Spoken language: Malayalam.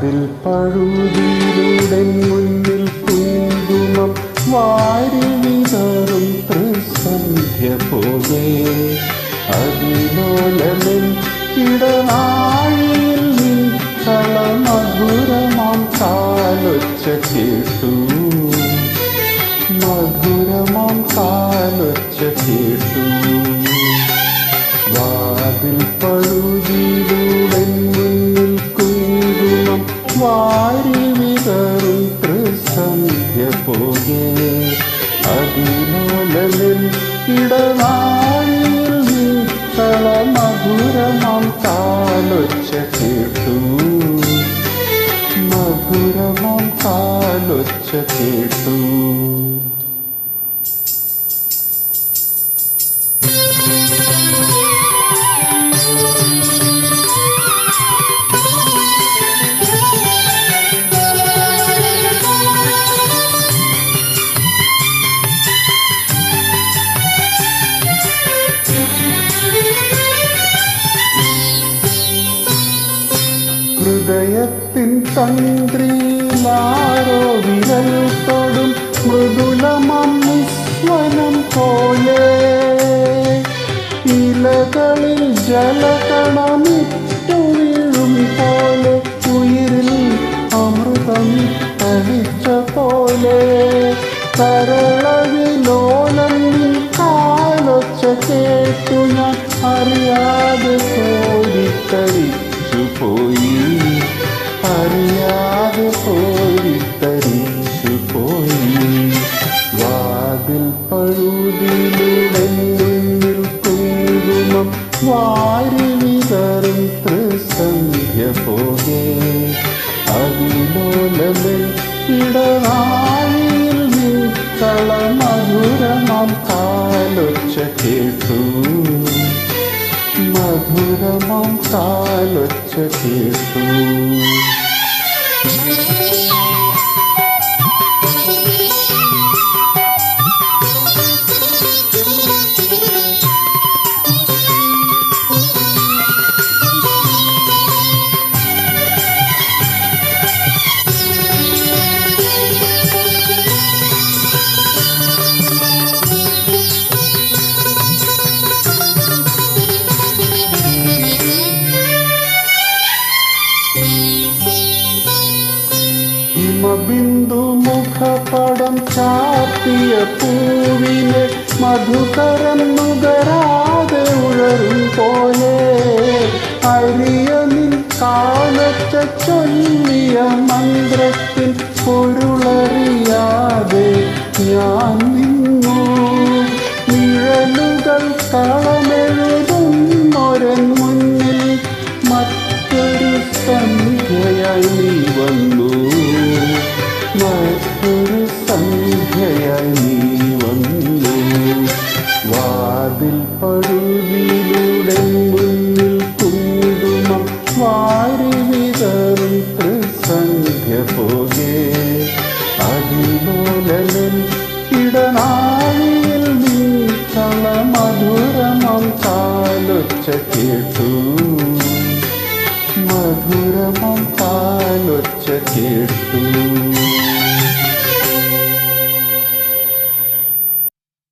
വാതിൽ പഴുതിയിലൂടെ മുന്നിൽ കുങ്കുമം വാരി വിതറും ത്രിസന്ധ്യ പോലെ. അതിലോലമിൽ ഇടനാഴിയിൽ കളമധുരമാം മധുരമാം കാലൊച്ച കേട്ടു. മധുരമാം കാലൊച്ച കേട്ടു. വാതിൽ പഴുതിയിലൂടെ അതിലോലമിൽ ഇടനാഴിയിൽ നീക്കള മധുരമാം കാലൊച്ച കേട്ടു. മധുരമാം കാലൊച്ച ഹൃദയത്തിൻ തന്ത്രിയിലാരോ വിരൽ തൊടും മൃദുലമം നിസ്വനം പോലെ. ഇലകളിൽ ജലകണമിട്ടു വീഴും പോലെ. ഉയിരിൽ അമൃതം തളിച്ച പോലെ. കരളവിലോലം കാലൊച്ച കേട്ടു ഞാൻ അറിയാതെ കോരിത്തരിച്ചു പോയി. വാരി വിതറും ത്രിസന്ധ്യ പോലെ അതിലോലമിൽ ഇടനാഴിയിൽ നിൽക്കള മധുരമാം കാലൊച്ച കേട്ടു. മധുരമാം കാലൊച്ച കേട്ടു. ഹിമബിന്ദു മുഖപടം ചാത്തിയ പൂവിനെ മധുകരം നുകരാതെ ഉഴറും പോലെ. അരിയ നിൻ കാലച്ച ചൊല്ലിയ മന്ത്രത്തിൽ പൊരുളറിയാതെ ഞാൻ നിന്നു. നിഴലുകൾ കളമെഴുതുന്നൊരൻ മുന്നിൽ മറ്റൊരു സന്ധ്യയായി വന്നു. പഴുതിയിലൂടെ മുന്നിൽ കുങ്കുമം വാരി വിതറും ത്രിസന്ധ്യ പോലെ. അതിലോലനിൽ ഇടനാഴിയിൽ നീ കള മധുരമം കാലൊച്ച കേട്ടു. മധുരമം കാലൊച്ച കേട്ടു.